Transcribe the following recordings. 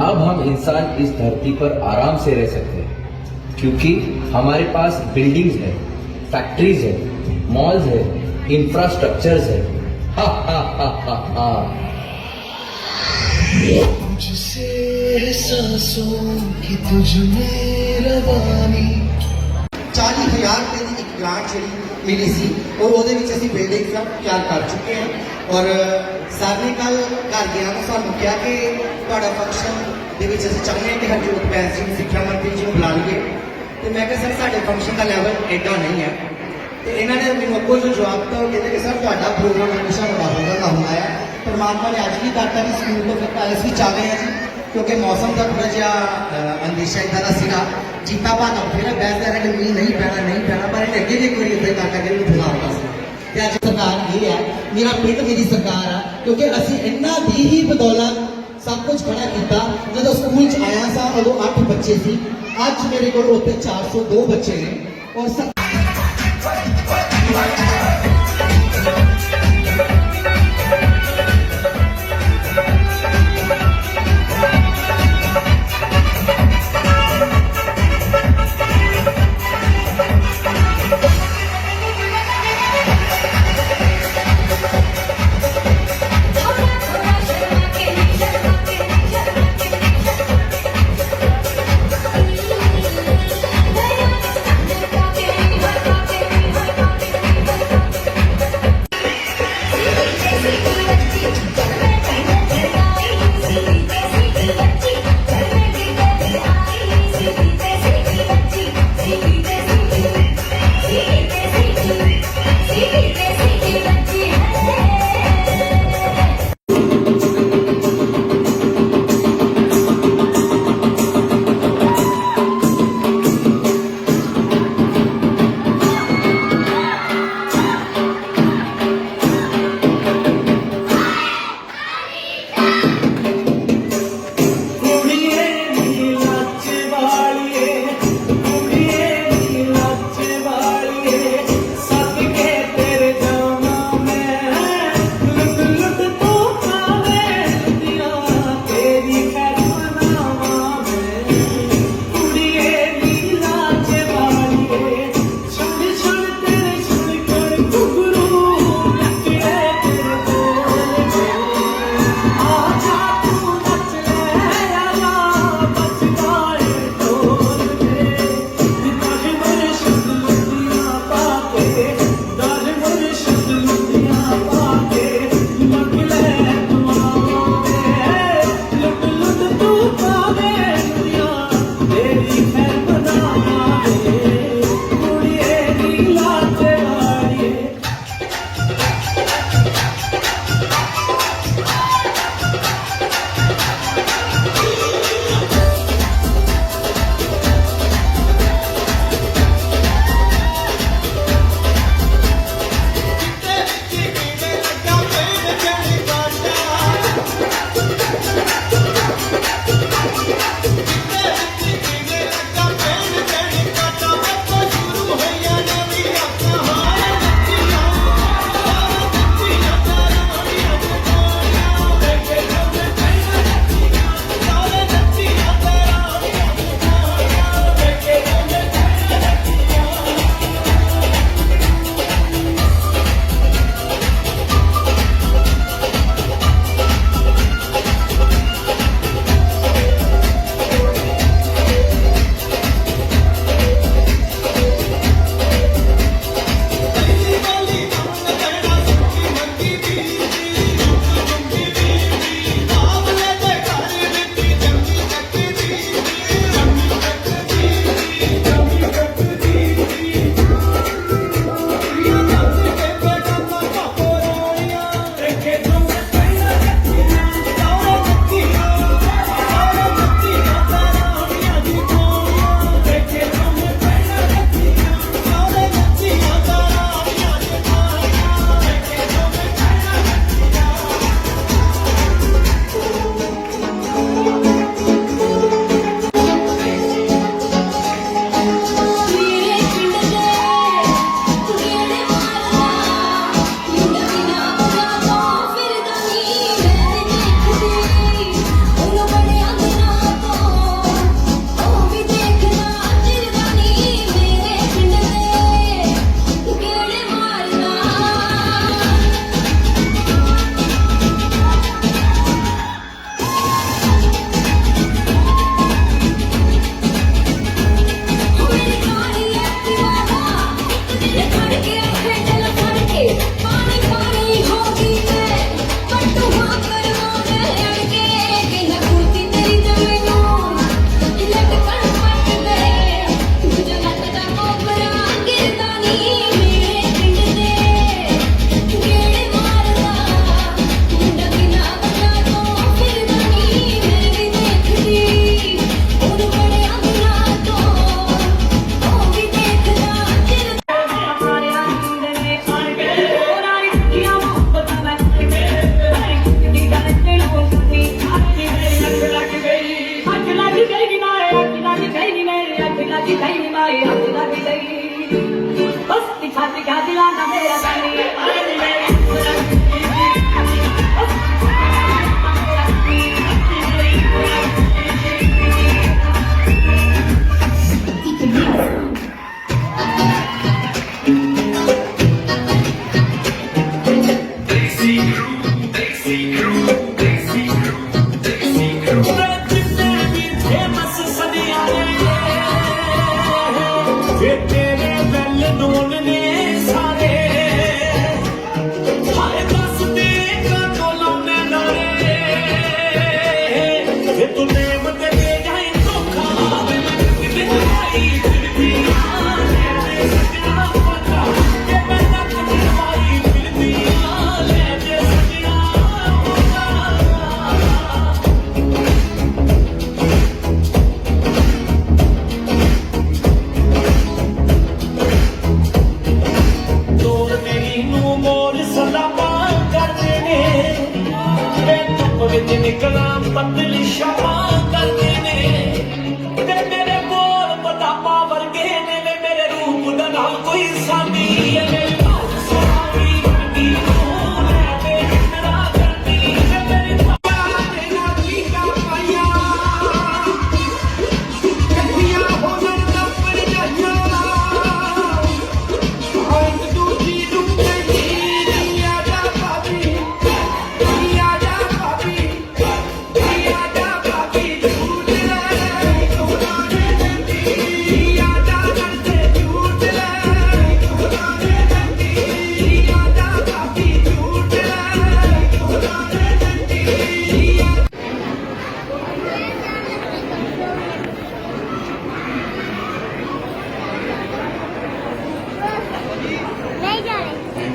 अब हम इंसान इस धरती पर आराम से रह सकते हैं क्योंकि हमारे पास बिल्डिंग्स है फैक्ट्रीज है मॉल्स है इंफ्रास्ट्रक्चर्स है। चालीस हज़ार ਮਿਲੀ ਸੀ। ਔਰ ਉਹਦੇ ਵਿੱਚ ਅਸੀਂ ਬਿਲਡਿੰਗ ਸਭ ਤਿਆਰ ਕਰ ਚੁੱਕੇ ਹਾਂ। ਔਰ ਸਰ ਨੇ ਕੱਲ ਘਰ ਗਿਆ ਤਾਂ ਸਾਨੂੰ ਕਿਹਾ ਕਿ ਤੁਹਾਡਾ ਫੰਕਸ਼ਨ ਦੇ ਵਿੱਚ ਅਸੀਂ ਚਾਹੁੰਦੇ ਹਾਂ ਕਿ ਹਰਜੋਤ ਬੈਂਸ ਜੀ ਸਿੱਖਿਆ ਮੰਤਰੀ ਜੀ ਨੂੰ ਬੁਲਾ ਲਈਏ। ਤੇ ਮੈਂ ਕਿਹਾ ਸਰ ਸਾਡੇ ਫੰਕਸ਼ਨ ਦਾ ਲੈਵਲ ਐਡਾ ਨਹੀਂ ਹੈ। ਤੇ ਇਹਨਾਂ ਨੇ ਮੈਨੂੰ ਅੱਗੋਂ ਜੋ ਜਵਾਬ ਦਿੱਤਾ, ਉਹ ਕਹਿੰਦੇ ਕਿ ਸਰ ਤੁਹਾਡਾ ਪ੍ਰੋਗਰਾਮ ਹਮੇਸ਼ਾ ਵੱਡਾ ਹੋਗਾ ਦਾ ਹੁੰਦਾ ਹੈ। ਪਰਮਾਤਮਾ ਨੇ ਅੱਜ ਵੀ ਕਰਤਾ ਵੀ ਸਕੂਲ ਤੋਂ ਫਿਰ ਪੈਲਸ ਵੀ ਚੱਲ ਰਹੇ ਆ ਜੀ, ਕਿਉਂਕਿ ਮੌਸਮ ਦਾ ਥੋੜਾ ਜਿਹਾ ਅੰਦੇਸ਼ਾ ਇਦਾਂ ਦਾ ਸੀਗਾ। ਜੀਤਾ ਬਾਨਾ ਫਿਰ ਬੈਸਦਾ ਹੈ ਕਿ ਮੀਂਹ ਨਹੀਂ ਪੈਣਾ ਨਹੀਂ ਪੈਣਾ, ਪਰ ਇਹਨੇ ਅੱਗੇ ਵੀ ਇੱਕ ਵਾਰੀ ਇੱਦਾਂ ਹੀ ਕਰ ਕਰਕੇ ਮੈਨੂੰ ਫਸਾਉਂਦਾ ਸੀ। ਤੇ ਅੱਜ ਸਰਕਾਰ ਇਹ ਹੈ, ਮੇਰਾ ਪਿੰਡ ਮੇਰੀ ਸਰਕਾਰ ਆ, ਕਿਉਂਕਿ ਅਸੀਂ ਇਹਨਾਂ ਦੀ ਹੀ ਬਦੌਲਤ ਸਭ ਕੁਝ ਖੜਾ ਕੀਤਾ। ਜਦੋਂ ਸਕੂਲ ਚ ਆਇਆ ਸਾਂ, ਉਦੋਂ 8 ਬੱਚੇ ਸੀ। ਅੱਜ ਮੇਰੇ ਕੋਲ ਉੱਤੇ 402 ਬੱਚੇ ਨੇ। ਔਰ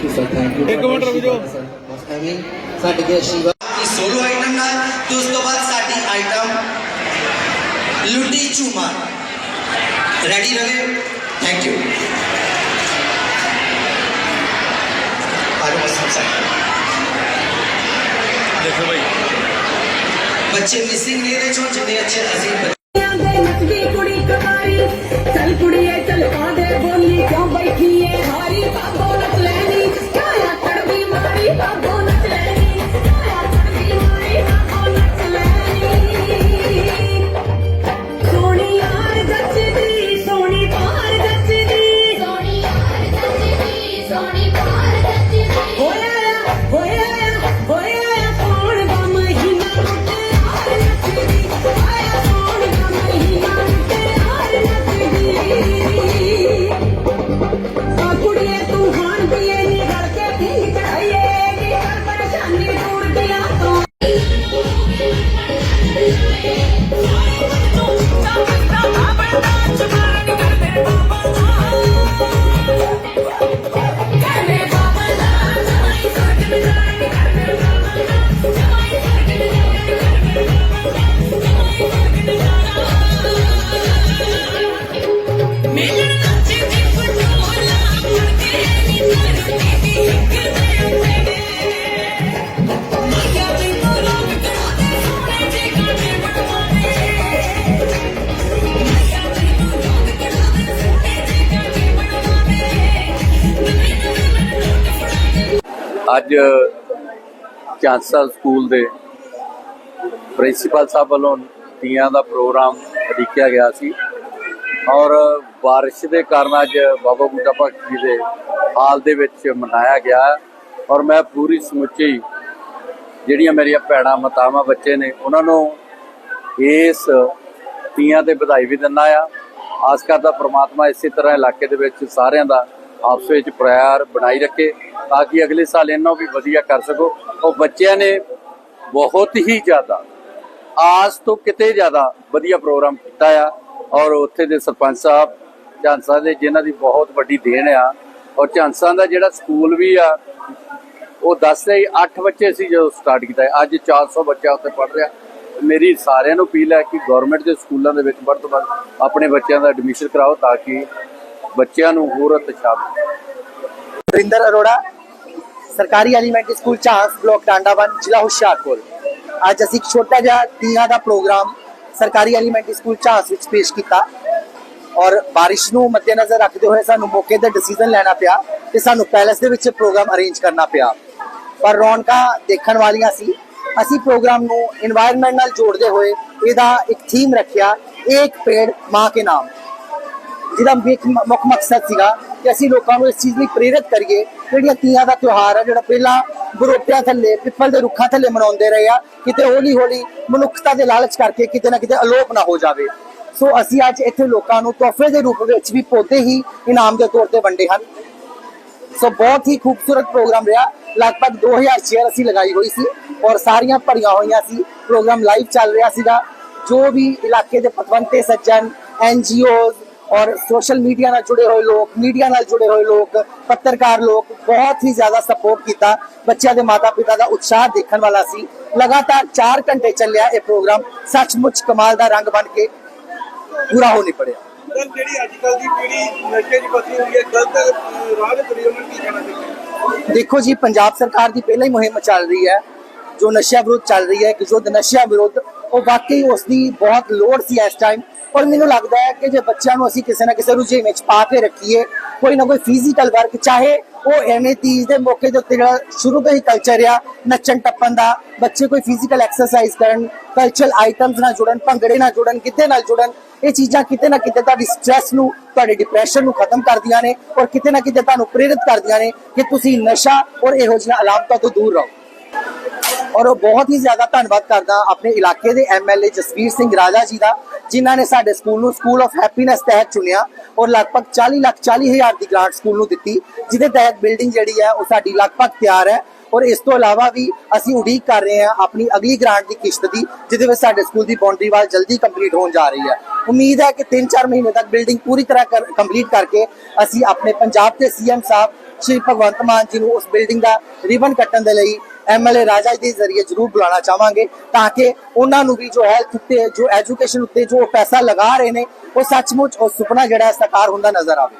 thank you sir thank you ਇੱਕ ਮਿੰਟ ਰੁਕ ਜਾਓ ਬਸ ਐਵੇਂ ਹੀ ਸਾਡੇ ਕੇ ਸ਼ਿਵਾ ਦੀ ਸੋਲੋ ਆਈਟਮ ਨਾਲ ਤੇ ਉਸ ਤੋਂ ਬਾਅਦ ਸਾਡੀ ਆਈਟਮ ਲੁੱਡੀ ਝੂਮਾ ਰੈਡੀ ਰਹੇ ਥੈਂਕ ਯੂ ਆਰੋ ਮਸਮ ਸਰ ਦੇਖੋ ਭਾਈ ਬੱਚੇ ਮਿਸਿੰਗ ਨੇ ਇਹਦੇ ਚੋਂ ਜਿੰਨੇ ਅੱਛੇ ਅਸੀਂ ਬੱਚੇ ਆਂਦੇ ਨੱਚਦੀ ਕੁੜੀ ਕਮਾਰੀ ਅੱਜ ਚਾਂਸਾ ਸਕੂਲ ਦੇ ਪ੍ਰਿੰਸੀਪਲ ਸਾਹਿਬ ਵੱਲੋਂ ਤੀਆਂ ਦਾ ਪ੍ਰੋਗਰਾਮ ਅਧਿਕਿਆ ਗਿਆ ਸੀ। ਔਰ ਬਾਰਿਸ਼ ਦੇ ਕਾਰਨ ਅੱਜ ਬਾਬਾ ਬੁੱਢਾ ਭਗਤ ਜੀ ਦੇ ਹਾਲ ਦੇ ਵਿੱਚ ਮਨਾਇਆ ਗਿਆ। ਔਰ ਮੈਂ ਪੂਰੀ ਸਮੁੱਚੀ ਜਿਹੜੀਆਂ ਮੇਰੀਆਂ ਭੈਣਾਂ, ਮਾਤਾਵਾਂ, ਬੱਚੇ ਨੇ, ਉਹਨਾਂ ਨੂੰ ਇਸ ਤੀਆਂ ਤੇ ਵਧਾਈ ਵੀ ਦਿੰਦਾ ਆ। ਆਸ ਕਰਦਾ ਪ੍ਰਮਾਤਮਾ ਇਸੇ ਤਰ੍ਹਾਂ ਇਲਾਕੇ ਦੇ ਵਿੱਚ ਸਾਰਿਆਂ ਦਾ ਆਪਸ ਵਿੱਚ ਪਿਆਰ ਬਣਾਈ ਰੱਖੇ ਤਾਂ ਕਿ ਅਗਲੇ ਸਾਲ ਇਹਨਾਂ ਵੀ ਵਧੀਆ ਕਰ ਸਕੋ ਉਹ ਬੱਚਿਆਂ ਨੇ ਬਹੁਤ ਹੀ ਜ਼ਿਆਦਾ, ਆਸ ਤੋਂ ਕਿਤੇ ਜ਼ਿਆਦਾ ਵਧੀਆ ਪ੍ਰੋਗਰਾਮ ਕੀਤਾ ਆ ਔਰ ਉੱਥੇ ਦੇ ਸਰਪੰਚ ਸਾਹਿਬ, ਝਾਂਸਾ ਦੇ ਜਿਨ੍ਹਾਂ ਦੀ ਬਹੁਤ ਵੱਡੀ ਦੇਣ ਆ, ਔਰ ਝਾਂਸਾ ਦਾ ਜਿਹੜਾ ਸਕੂਲ ਵੀ ਆ, ਉਹ ਦੱਸ ਰਹੀ 8 ਬੱਚੇ ਸੀ ਜਦੋਂ ਸਟਾਰਟ ਕੀਤਾ ਹੈ। ਅੱਜ 400 ਬੱਚਾ ਉੱਥੇ ਪੜ੍ਹ ਰਿਹਾ ਮੇਰੀ ਸਾਰਿਆਂ ਨੂੰ ਅਪੀਲ ਹੈ ਕਿ ਗਵਰਨਮੈਂਟ ਦੇ ਸਕੂਲਾਂ ਦੇ ਵਿੱਚ ਵੱਧ ਤੋਂ ਵੱਧ ਆਪਣੇ ਬੱਚਿਆਂ ਦਾ ਐਡਮਿਸ਼ਨ ਕਰਾਓ ਤਾਂ ਕਿ ਬੱਚਿਆਂ ਨੂੰ ਹੋਰ ਤਸ਼ਾਬ ਰਿੰਦਰ ਅਰੋੜਾ, ਸਰਕਾਰੀ ਐਲੀਮੈਂਟਰੀ ਸਕੂਲ ਚਾਂਸ ਬਲਾਕ ਡਾਂਡਾਵਨ ਜ਼ਿਲ੍ਹਾ ਹੁਸ਼ਿਆਰਪੁਰ। ਅੱਜ ਅਸੀਂ ਇੱਕ ਛੋਟਾ ਜਿਹਾ ਤੀਆਂ ਦਾ ਪ੍ਰੋਗਰਾਮ ਸਰਕਾਰੀ ਐਲੀਮੈਂਟਰੀ ਸਕੂਲ ਚਾਂਸ ਵਿੱਚ ਪੇਸ਼ ਕੀਤਾ। ਔਰ ਬਾਰਿਸ਼ ਨੂੰ ਮੱਦੇਨਜ਼ਰ ਰੱਖਦੇ ਹੋਏ ਸਾਨੂੰ ਮੌਕੇ ਤੇ ਡਿਸੀਜਨ ਲੈਣਾ ਪਿਆ ਤੇ ਸਾਨੂੰ ਪੈਲੇਸ ਦੇ ਵਿੱਚ ਪ੍ਰੋਗਰਾਮ ਅਰੇਂਜ ਕਰਨਾ ਪਿਆ। ਪਰ ਰੌਣਕਾਂ ਦੇਖਣ ਵਾਲੀਆਂ ਸੀ। ਅਸੀਂ ਪ੍ਰੋਗਰਾਮ ਨੂੰ এনवायरमेंट ਨਾਲ ਜੋੜਦੇ ਹੋਏ ਇਹਦਾ ਇੱਕ ਥੀਮ ਰੱਖਿਆ ਇੱਕ ਪੇੜ, ਮਾਂ ਕੇ ਨਾਮ। ਜਿਹਦਾ ਮੁੱਖ ਮਕਸਦ ਸੀਗਾ ਕਿ ਅਸੀਂ ਲੋਕਾਂ ਨੂੰ ਇਸ ਚੀਜ਼ ਲਈ ਪ੍ਰੇਰਿਤ ਕਰੀਏ ਜਿਹੜੀਆਂ ਤੀਆਂ ਦਾ ਤਿਉਹਾਰ ਹੈ ਜਿਹੜਾ ਪਹਿਲਾਂ ਬਰੋਟਿਆਂ ਥੱਲੇ, ਪਿੱਪਲ ਦੇ ਰੁੱਖਾਂ ਥੱਲੇ ਮਨਾਉਂਦੇ ਰਹੇ ਆ, ਕਿਤੇ ਹੌਲੀ ਹੌਲੀ ਮਨੁੱਖਤਾ ਦੇ ਲਾਲਚ ਕਰਕੇ ਕਿਤੇ ਨਾ ਕਿਤੇ ਅਲੋਪ ਨਾ ਹੋ ਜਾਵੇ। ਸੋ ਅਸੀਂ ਅੱਜ ਇੱਥੇ ਲੋਕਾਂ ਨੂੰ ਤੋਹਫੇ ਦੇ ਰੂਪ ਵਿੱਚ ਵੀ ਪੌਦੇ ਹੀ ਇਨਾਮ ਦੇ ਤੌਰ ਤੇ ਵੰਡੇ ਹਨ। ਸੋ ਬਹੁਤ ਹੀ ਖੂਬਸੂਰਤ ਪ੍ਰੋਗਰਾਮ ਰਿਹਾ। ਲਗਭਗ 2000 ਚੇਅਰ ਅਸੀਂ ਲਗਾਈ ਹੋਈ ਸੀ ਔਰ ਸਾਰੀਆਂ ਭਰੀਆਂ ਹੋਈਆਂ ਸੀ। ਪ੍ਰੋਗਰਾਮ ਲਾਈਵ ਚੱਲ ਰਿਹਾ ਸੀਗਾ। ਜੋ ਵੀ ਇਲਾਕੇ ਦੇ ਪਤਵੰਤੇ, ਸੱਜਣ ਐਨਜੀਓਜ਼ ਔਰ ਸੋਸ਼ਲ ਮੀਡੀਆ ਨਾਲ ਜੁੜੇ ਹੋਏ ਲੋਕ ਮੀਡੀਆ ਨਾਲ ਜੁੜੇ ਹੋਏ ਲੋਕ ਪੱਤਰਕਾਰ ਲੋਕ ਬਹੁਤ ਹੀ ਜ਼ਿਆਦਾ ਸਪੋਰਟ ਕੀਤਾ। ਬੱਚਿਆਂ ਦੇ ਮਾਤਾ-ਪਿਤਾ ਦਾ ਉਤਸ਼ਾਹ ਦੇਖਣ ਵਾਲਾ ਸੀ। ਲਗਾਤਾਰ 4 ਘੰਟੇ ਚੱਲਿਆ ਇਹ ਪ੍ਰੋਗਰਾਮ ਸੱਚਮੁੱਚ ਕਮਾਲ ਦਾ ਰੰਗ ਬਣ ਕੇ ਪੂਰਾ ਹੋ ਨਹੀਂ ਪੜਿਆ। ਸਰ ਜਿਹੜੀ ਅੱਜ ਕੱਲ ਦੀ ਪੀੜ੍ਹੀ ਨਸ਼ੇ 'ਚ ਫਸੀ ਹੋਈ ਹੈ ਗਲਤ ਅਹ, ਰਾਹ ਦੇ ਤੁਰੀ ਉਹਨਾਂ ਨੂੰ ਕੀ ਕਹਿਣਾ ਚਾਹੁੰਦੇ? ਹੋ ਦੇਖੋ ਜੀ ਪੰਜਾਬ ਸਰਕਾਰ ਦੀ ਪਹਿਲਾਂ ਹੀ ਮੁਹਿੰਮ ਚੱਲ ਰਹੀ ਹੈ। ਜੋ ਨਸ਼ਿਆਂ ਵਿਰੁੱਧ ਚੱਲ ਰਹੀ ਹੈ ਕਿ ਜੋ ਨਸ਼ਿਆਂ ਵਿਰੁੱਧ ਉਹ ਵਾਕਈ ਉਸ ਦੀ ਬਹੁਤ ਲੋੜ ਸੀ ਇਸ ਟਾਈਮ ਔਰ ਮੈਨੂੰ ਲੱਗਦਾ ਹੈ ਕਿ ਜੇ ਬੱਚਿਆਂ ਨੂੰ ਅਸੀਂ ਕਿਸੇ ਨਾ ਕਿਸੇ ਰੁਝੇਵੇਂ ਵਿੱਚ ਪਾ ਕੇ ਰੱਖੀਏ, ਕੋਈ ਨਾ ਕੋਈ ਫਿਜ਼ੀਕਲ ਵਰਕ ਚਾਹੇ ਉਹ ਐਵੇਂ ਤੀਜ ਦੇ ਮੌਕੇ ਦੇ ਉੱਤੇ ਜਿਹੜਾ ਸ਼ੁਰੂ ਤੋਂ ਹੀ ਕਲਚਰ ਆ ਨੱਚਣ ਟੱਪਣ ਦਾ, ਬੱਚੇ ਕੋਈ ਫਿਜ਼ੀਕਲ ਐਕਸਰਸਾਈਜ਼ ਕਰਨ ਕਲਚਰਲ ਆਈਟਮਸ ਨਾਲ ਜੁੜਨ, ਭੰਗੜੇ ਨਾਲ ਜੁੜਨ ਕਿਤੇ ਨਾਲ ਜੁੜਨ, ਇਹ ਚੀਜ਼ਾਂ ਕਿਤੇ ਨਾ ਕਿਤੇ ਤੁਹਾਡੀ ਸਟ੍ਰੈਸ ਨੂੰ, ਤੁਹਾਡੇ ਡਿਪਰੈਸ਼ਨ ਨੂੰ ਖਤਮ ਕਰਦੀਆਂ ਨੇ ਔਰ ਕਿਤੇ ਨਾ ਕਿਤੇ ਤੁਹਾਨੂੰ ਪ੍ਰੇਰਿਤ ਕਰਦੀਆਂ ਨੇ ਕਿ ਤੁਸੀਂ ਨਸ਼ਾ ਔਰ ਇਹੋ ਜਿਹੀਆਂ ਅਲਾਮਤਾਂ ਤੋਂ ਦੂਰ ਰਹੋ। ਔਰ ਉਹ ਬਹੁਤ ਹੀ ਜ਼ਿਆਦਾ ਧੰਨਵਾਦ ਕਰਦਾ ਆਪਣੇ ਇਲਾਕੇ ਦੇ ਐਮਐਲਏ ਜਸਵੀਰ ਸਿੰਘ ਰਾਜਾ ਜੀ ਦਾ ਜਿਨ੍ਹਾਂ ਨੇ ਸਾਡੇ ਸਕੂਲ ਨੂੰ ਸਕੂਲ ਆਫ ਹੈਪੀਨੈਸ ਤਹਿਤ ਚੁਣਿਆ ਔਰ ਲਗਭਗ 40 ਲੱਖ 40 ਹਜ਼ਾਰ ਦੀ ਗ੍ਰਾਂਟ ਸਕੂਲ ਨੂੰ ਦਿੱਤੀ, ਜਿਹਦੇ ਤਹਿਤ ਬਿਲਡਿੰਗ ਜਿਹੜੀ ਹੈ ਉਹ ਸਾਡੀ ਲਗਭਗ ਤਿਆਰ ਹੈ ਔਰ ਇਸ ਤੋਂ ਇਲਾਵਾ ਵੀ ਅਸੀਂ ਉਡੀਕ ਕਰ ਰਹੇ ਹਾਂ ਆਪਣੀ ਅਗਲੀ ਗ੍ਰਾਂਟ ਦੀ ਕਿਸ਼ਤ ਦੀ, ਜਿਹਦੇ ਵਿੱਚ ਸਾਡੇ ਸਕੂਲ ਦੀ ਬਾਉਂਡਰੀ ਵਾਲ ਜਲਦੀ ਕੰਪਲੀਟ ਹੋਣ ਜਾ ਰਹੀ ਹੈ। ਉਮੀਦ ਹੈ ਕਿ 3-4 ਮਹੀਨੇ ਤੱਕ ਬਿਲਡਿੰਗ ਪੂਰੀ ਤਰ੍ਹਾਂ ਕੰਪਲੀਟ ਕਰਕੇ ਅਸੀਂ ਆਪਣੇ ਪੰਜਾਬ ਦੇ ਸੀਐਮ ਸਾਹਿਬ ਸ਼੍ਰੀ ਭਗਵੰਤ ਮਾਨ ਜੀ ਨੂੰ ਉਸ ਬਿਲਡਿੰਗ ਦਾ ਰਿਬਨ ਕੱਟਣ ਦੇ ਲਈ ਐਮਐਲਏ ਰਾਜਾ ਜੀ ਦੇ ਜ਼ਰੀਏ ਜ਼ਰੂਰ ਬੁਲਾਉਣਾ ਚਾਹਾਂਗੇ ਤਾਂ ਕਿ ਉਹਨਾਂ ਨੂੰ ਵੀ ਜੋ ਹੈਲਥ ਉੱਤੇ, ਜੋ ਐਜੂਕੇਸ਼ਨ ਉੱਤੇ ਜੋ ਪੈਸਾ ਲਗਾ ਰਹੇ ਨੇ, ਉਹ ਸੱਚਮੁੱਚ ਉਹ ਸੁਪਨਾ ਜਿਹੜਾ ਸਾਕਾਰ ਹੁੰਦਾ ਨਜ਼ਰ ਆਵੇ।